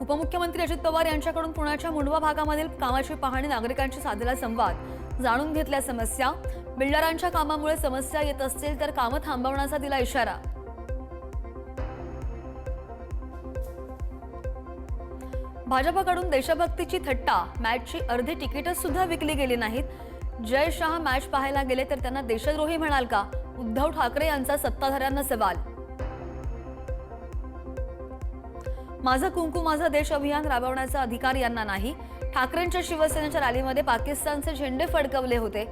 उपमुख्यमंत्री अजित पवार यांच्याकडून पुण्याच्या मुंडवा भागामधील कामाची पाहणी नागरिकांशी साधलेला संवाद. जाणून घेतल्या समस्या. बिल्डरांच्या कामामुळे समस्या येत असतील तर कामं थांबवण्याचा दिला इशारा. भाजपकडून देशभक्तीची थट्टा. मॅचची अर्धी तिकीटच सुद्धा विकली गेली नाहीत. जय शहा मॅच पाहायला गेले तर त्यांना देशद्रोही म्हणाल का? उद्धव ठाकरे यांचा सत्ताधाऱ्यांना सवाल. माझं कुंकू माझा देश अभियान राबवण्याचा अधिकार यांना नाही. ठाकरेंच्या शिवसेनेच्या रॅलीमध्ये पाकिस्तानचे झेंडे फडकवले होते.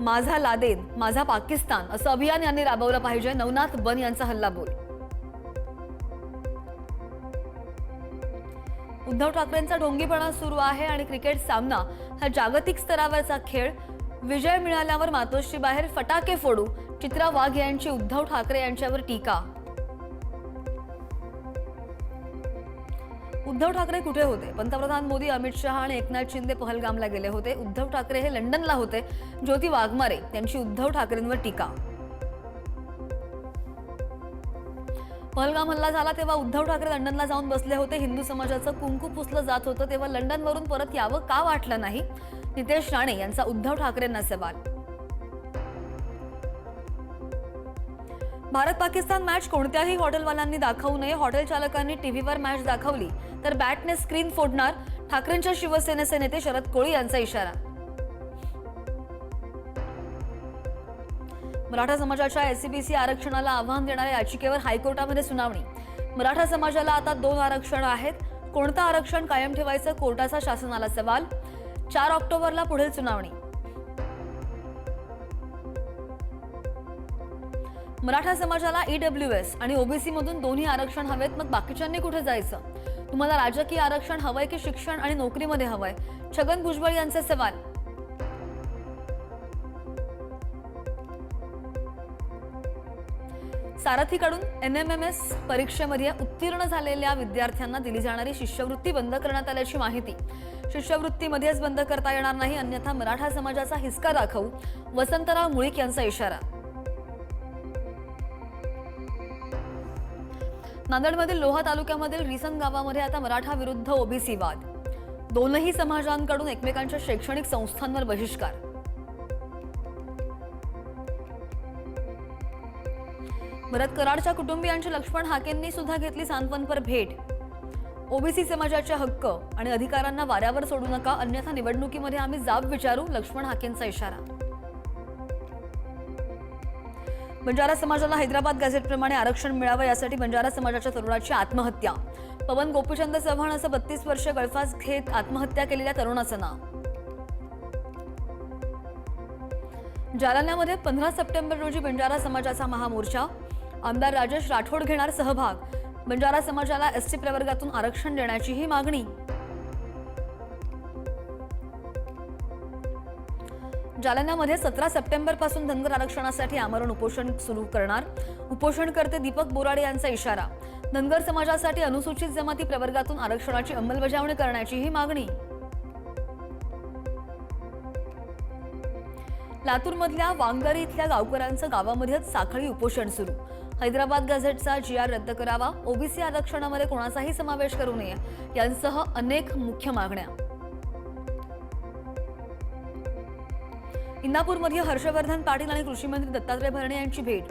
माझा लादेन माझा पाकिस्तान असं अभियान यांनी राबवलं पाहिजे नवनाथ बन यांचा हल्ला बोल. उद्धव ठाकरेंचा ढोंगीपणा सुरू आहे आणि क्रिकेट सामना हा जागतिक स्तरावरचा खेळ. विजय मिळाल्यावर मातोश्री बाहेर फटाके फोडू चित्रा वाघ यांची उद्धव ठाकरे यांच्यावर टीका. उद्धव ठाकरे कुठे होते? पंतप्रधान मोदी अमित शहा आणि एकनाथ शिंदे पहलगामला गेले होते. उद्धव ठाकरे हे लंडनला होते. ज्योती वाघमारे यांची उद्धव ठाकरेंवर टीका. पहलगाम हल्ला झाला तेव्हा उद्धव ठाकरे लंडनला जाऊन बसले होते. हिंदू समाजाचं कुंकू पुसलं जात होतं. तेव्हा लंडनवरून परत यावं का वाटलं नाही? नितेश राणे यांचा उद्धव ठाकरेंना सवाल. भारत पाकिस्तान मॅच कोणत्याही हॉटेलवाल्यांनी दाखवू नये. हॉटेल चालकांनी टीव्हीवर मॅच दाखवली तर बॅटने स्क्रीन फोडणार ठाकरेंच्या शिवसेनेचे नेते शरद कोळी यांचा इशारा. मराठा समाजाच्या एससीबीसी आरक्षणाला आव्हान देणाऱ्या याचिकेवर हायकोर्टामध्ये सुनावणी. मराठा समाजाला आता दोन आरक्षण आहेत. कोणतं आरक्षण कायम ठेवायचं कोर्टाचा शासनाला सवाल. चार ऑक्टोबरला पुढील सुनावणी. मराठा समाजाला ईडब्ल्यू एस आणि ओबीसी मधून दोन्ही आरक्षण हवेत मग बाकीच्यांनी कुठे जायचं? तुम्हाला राजकीय आरक्षण हवंय की शिक्षण आणि नोकरीमध्ये हवंय? छगन भुजबळ यांचे सवाल. सारथीकडून एन एम एम एस परीक्षेमध्ये उत्तीर्ण झालेल्या विद्यार्थ्यांना दिली जाणारी शिष्यवृत्ती बंद करण्यात आल्याची माहिती. शिष्यवृत्तीमध्येच बंद करता येणार नाही अन्यथा मराठा समाजाचा हिसका दाखवू वसंतराव मुळीक यांचा इशारा. नांदेडमधील लोहा तालुक्यामधील रिसन गावामध्ये आता मराठा विरुद्ध ओबीसी वाद. दोनही समाजांकडून एकमेकांच्या शैक्षणिक संस्थांवर बहिष्कार. भरत कराडच्या कुटुंबियांची लक्ष्मण हाकेंनी सुद्धा घेतली सांत्वनपर भेट. ओबीसी समाजाचे हक्क आणि अधिकारांना वाऱ्यावर सोडू नका अन्यथा निवडणुकीमध्ये आम्ही जाब विचारू लक्ष्मण हाकेंचा इशारा. बंजारा समाजाला हैदराबाद गॅझेटप्रमाणे आरक्षण मिळावं यासाठी बंजारा समाजाच्या तरुणाची आत्महत्या. पवन गोपीचंद चव्हाण असं बत्तीस वर्ष गळफास घेत आत्महत्या केलेल्या तरुणाचं नाव. जालन्यामध्ये पंधरा सप्टेंबर रोजी बंजारा समाजाचा महामोर्चा. आमदार राजेश राठोड घेणार सहभाग. बंजारा समाजाला एसटी प्रवर्गातून आरक्षण देण्याचीही मागणी. जालन्यामध्ये सतरा सप्टेंबरपासून धनगर आरक्षणासाठी आमरण उपोषण सुरू करणार. उपोषणकर्ते दीपक बोराडे यांचा इशारा. धनगर समाजासाठी अनुसूचित जमाती प्रवर्गातून आरक्षणाची अंमलबजावणी करण्याची ही मागणी. लातूरमधल्या वांगरी इथल्या गावकऱ्यांचं गावामध्येच साखळी उपोषण सुरू. हैदराबाद गॅझेटचा जी आर रद्द करावा ओबीसी आरक्षणामध्ये कोणाचाही समावेश करू नये यांसह अनेक मुख्य मागण्या. इंदापूरमध्ये हर्षवर्धन पाटील आणि कृषी मंत्री दत्तात्रय भरणे यांची भेट.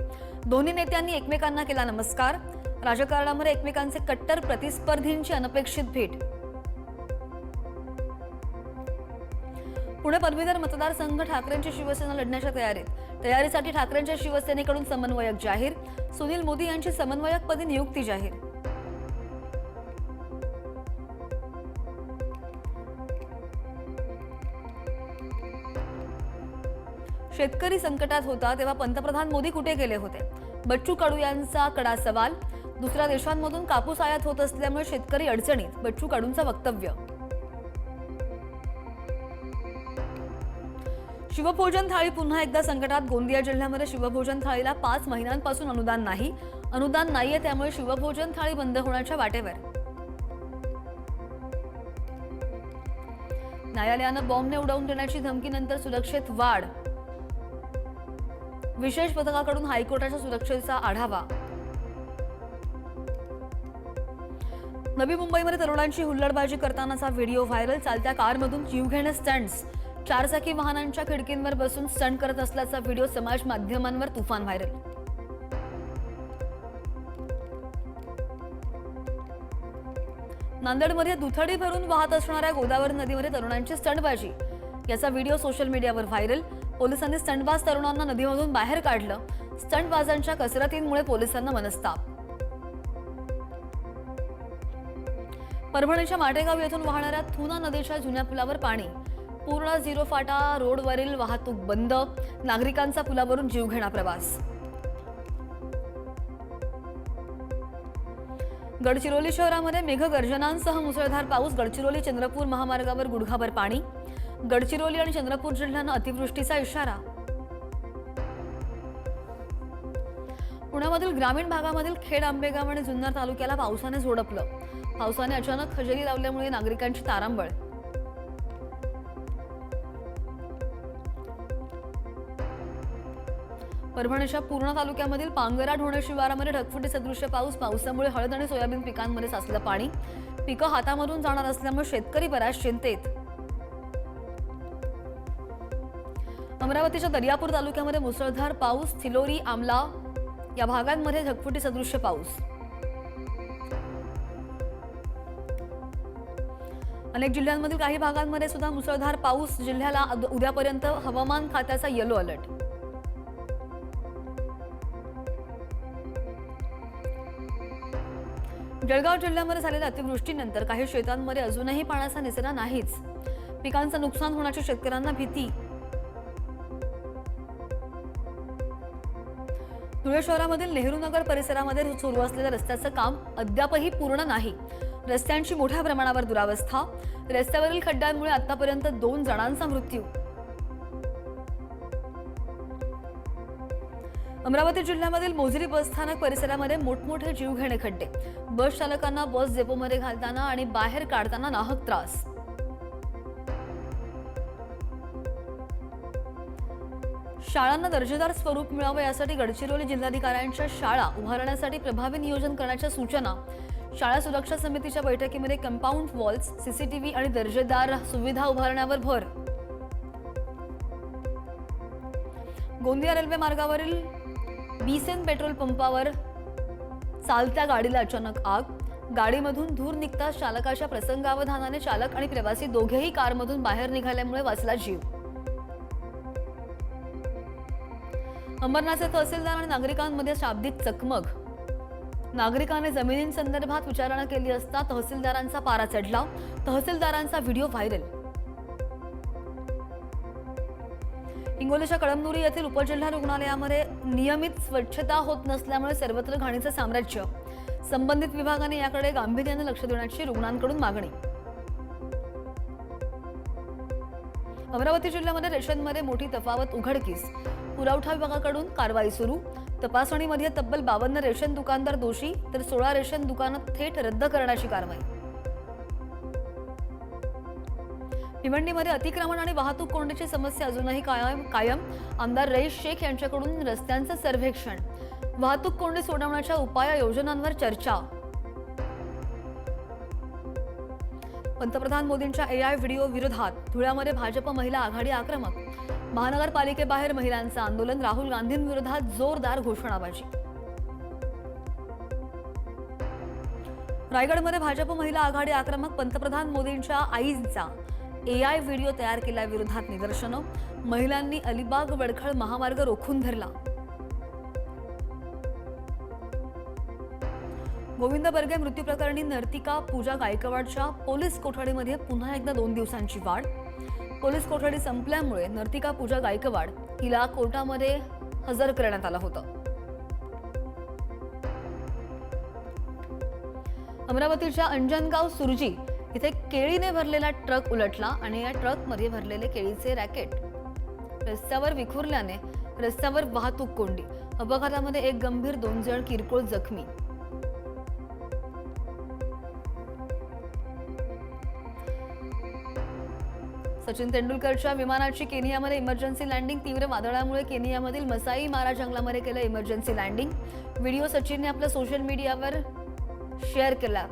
दोन्ही नेत्यांनी एकमेकांना केला नमस्कार. राजकारणामध्ये एकमेकांचे कट्टर प्रतिस्पर्धींची अनपेक्षित भेट. पुणे पदवीधर मतदारसंघ ठाकरेंची शिवसेना लढण्याच्या तयारीत. तयारीसाठी ठाकरेंच्या शिवसेनेकडून समन्वयक जाहीर. सुनील मोदी यांची समन्वयकपदी नियुक्ती जाहीर. शेतकरी संकटात होता तेव्हा पंतप्रधान मोदी कुठे गेले होते? बच्चू कडू यांचा कडा सवाल. दुसऱ्या देशांमधून कापूस आयात होत असल्यामुळे शेतकरी अडचणीत. बच्चू कडूंचं वक्तव्य. शिवभोजन थाळी पुन्हा एकदा संकटात. गोंदिया जिल्ह्यामध्ये शिवभोजन थाळीला पाच महिन्यांपासून अनुदान नाही. अनुदान नाहीये त्यामुळे शिवभोजन थाळी बंद होण्याच्या वाटेवर. न्यायालयानं बॉम्बने उडवून देण्याची धमकीनंतर सुरक्षेत वाढ. विशेष पथकाकडून हायकोर्टाच्या सुरक्षेचा आढावा. नवी मुंबईमध्ये तरुणांची हुल्लडबाजी करतानाचा व्हिडिओ व्हायरल चालत्या कारमधून जीवघेणे स्टंट्स चारचाकी वाहनांच्या खिडकींवर बसून स्टंट करत असल्याचा व्हिडिओ समाज माध्यमांवर तुफान व्हायरल. नांदेडमध्ये दुथडी भरून वाहत असणाऱ्या गोदावरी नदीमध्ये तरुणांची स्टंटबाजी याचा व्हिडिओ सोशल मीडियावर व्हायरल. पोलिसांनी स्टंटबाज तरुणांना नदीमधून बाहेर काढलं. स्टंटबाजांच्या कसरतींमुळे पोलिसांना मनस्ताप. परभणीच्या माटेगाव येथून वाहणाऱ्या थुना नदीच्या जुन्या पुलावर पाणी. पूर्ण झिरो फाटा रोडवरील वाहतूक बंद. नागरिकांचा पुलावरून जीवघेणा प्रवास. गडचिरोली शहरामध्ये मेघगर्जनांसह मुसळधार पाऊस. गडचिरोली चंद्रपूर महामार्गावर गुडघाभर पाणी. गडचिरोली आणि चंद्रपूर जिल्ह्यानं अतिवृष्टीचा इशारा. पुण्यामधील ग्रामीण भागामधील खेड आंबेगाव आणि जुन्नर तालुक्याला पावसाने झोडपलं. पावसाने अचानक हजेरी लावल्यामुळे नागरिकांची तारांबळ. परभणीच्या पूर्णा तालुक्यामधील पांगरा ढोणे शिवारामध्ये ढगफुटी सदृश्य पाऊस. पावसामुळे हळद आणि सोयाबीन पिकांमध्ये साचलं पाणी. पिकं हातामधून जाणार असल्यामुळे शेतकरी बऱ्याच चिंतेत. अमरावतीच्या दर्यापूर तालुक्यामध्ये मुसळधार पाऊस थिलोरी आमला या भागांमध्ये ढगफुटी सदृश्य पाऊस. अनेक जिल्ह्यांमधील काही भागांमध्ये सुद्धा मुसळधार पाऊस जिल्ह्याला उद्यापर्यंत हवामान खात्याचा येलो अलर्ट जळगाव जिल्ह्यामध्ये झालेल्या अतिवृष्टीनंतर काही शेतांमध्ये अजूनही पाण्याचा निचरा नाहीच. पिकांचं नुकसान होण्याची शेतकऱ्यांना भीती. धुळे शहरामधील नेहरू नगर परिसरामध्ये सुरू असलेल्या रस्त्याचं काम अद्यापही पूर्ण नाही. रस्त्यांची मोठ्या प्रमाणावर दुरावस्था. रस्त्यावरील खड्ड्यांमुळे आतापर्यंत दोन जणांचा मृत्यू. अमरावती जिल्ह्यामधील मोझरी बसस्थानक परिसरामध्ये मोठमोठे जीवघेणे खड्डे. बस चालकांना बस डेपोमध्ये घालताना आणि बाहेर काढताना नाहक त्रास. शाळांना दर्जेदार स्वरूप मिळावं यासाठी गडचिरोली जिल्हाधिकाऱ्यांच्या शाळा उभारण्यासाठी प्रभावी नियोजन करण्याच्या सूचना. शाळा सुरक्षा समितीच्या बैठकीमध्ये कंपाऊंड वॉल्स सीसीटीव्ही आणि दर्जेदार सुविधा उभारण्यावर भर. गोंदिया रेल्वे मार्गावरील बीसेन पेट्रोल पंपावर चालत्या गाडीला अचानक आग. गाडीमधून धूर निघताच चालकाच्या प्रसंगावधानाने चालक आणि प्रवासी दोघेही कारमधून बाहेर निघाल्यामुळे वाचला जीव. अंबरनाथचे तहसीलदार आणि नागरिकांमध्ये शाब्दिक चकमक. नागरिकांनी जमिनींसंदर्भात विचारणा केली असता तहसीलदारांचा पारा चढला. तहसीलदारांचा व्हिडिओ व्हायरल. हिंगोलीच्या कळमनुरी येथील उपजिल्हा रुग्णालयामध्ये नियमित स्वच्छता होत नसल्यामुळे सर्वत्र घाणीचं साम्राज्य. संबंधित विभागाने याकडे गांभीर्याने लक्ष देण्याची रुग्णांकडून मागणी. अमरावती जिल्ह्यामध्ये रेशनमध्ये मोठी तफावत उघडकीस. पुरवठा विभागाकडून कारवाई सुरू. तपासणीमध्ये तब्बल बावन्न रेशन दुकानदार दोषी तर सोळा रेशन दुकानं थेट रद्द करण्याची कारवाई. भिवंडीमध्ये अतिक्रमण आणि वाहतूक कोंडीची समस्या अजूनही कायम कायम. आमदार रईस शेख यांच्याकडून रस्त्यांचं सर्वेक्षण. वाहतूक कोंडी सोडवण्याच्या उपाय योजनांवर चर्चा. पंतप्रधान मोदींच्या एआय व्हिडिओ विरोधात धुळ्यामध्ये भाजप महिला आघाडी आक्रमक. महानगरपालिकेबाहेर महिलांचं आंदोलन राहुल गांधींविरोधात जोरदार घोषणाबाजी. रायगडमध्ये भाजप महिला आघाडी आक्रमक पंतप्रधान मोदींच्या आईचा एआय व्हिडिओ तयार केल्याविरोधात निदर्शनं. महिलांनी अलिबाग वडखळ महामार्ग रोखून धरला. गोविंद बर्गे मृत्यू प्रकरणी नर्तिका पूजा गायकवाडच्या पोलीस कोठडीमध्ये पुन्हा एकदा दोन दिवसांची वाढ. पोलीस कोठडी संपल्यामुळे नर्तिका पूजा गायकवाड हिला कोर्टामध्ये हजर करण्यात आलं होतं. अमरावतीच्या अंजनगाव सुरजी इथे केळीने भरलेला ट्रक उलटला आणि या ट्रकमध्ये भरलेले केळीचे रॅकेट रस्त्यावर विखुरल्याने रस्त्यावर वाहतूक कोंडी. अपघातामध्ये एक गंभीर दोन जण किरकोळ जखमी. सचिन तेंडुलकरच्या विमानाची केनियामध्ये इमर्जन्सी लँडिंग तीव्र वादळामुळे केनियामधील मसाई मारा जंगलामध्ये केलं इमर्जन्सी लँडिंग व्हिडिओ सचिनने आपल्या सोशल मीडियावर शेअर केला.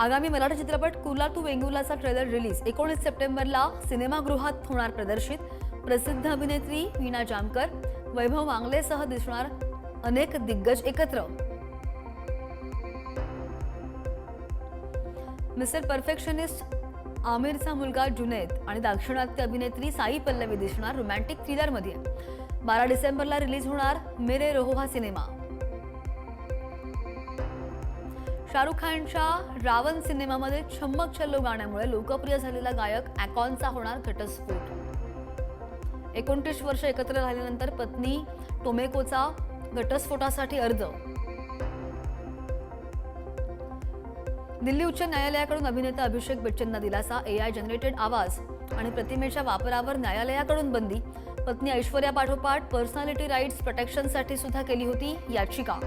आगामी मराठी चित्रपट कुला तू वेंगुलाचा ट्रेलर रिलीज एकोणीस सप्टेंबरला सिनेमागृहात होणार प्रदर्शित. प्रसिद्ध अभिनेत्री वीणा जामकर. वैभव वांगलेसह दिसणार अनेक दिग्गज एकत्र. मिस्टर परफेक्शनिस्ट आमिरचा मुलगा जुनैद आणि दाक्षिणात्य अभिनेत्री साई पल्लवी दिसणार रोमॅन्टिक थ्रिलरमध्ये बारा डिसेंबरला रिलीज होणार मेरे रोहो हा सिनेमा. शाहरुख खानच्या रावण सिनेमामध्ये छम्मक छल्लो गाण्यामुळे लोकप्रिय झालेला गायक ॲकॉनचा होणार घटस्फोट. एकोणतीस वर्ष एकत्र राहिल्यानंतर पत्नी टोमेकोचा घटस्फोटासाठी अर्ज. दिल्ली उच्च न्यायालयाकडून अभिनेता अभिषेक बच्चनना दिलासा एआय जनरेटेड आवाज आणि प्रतिमेच्या वापरावर न्यायालयाकडून बंदी. पत्नी ऐश्वर्या पाठोपाठ पर्सनॅलिटी राईट्स प्रोटेक्शनसाठी सुद्धा केली होती याचिका.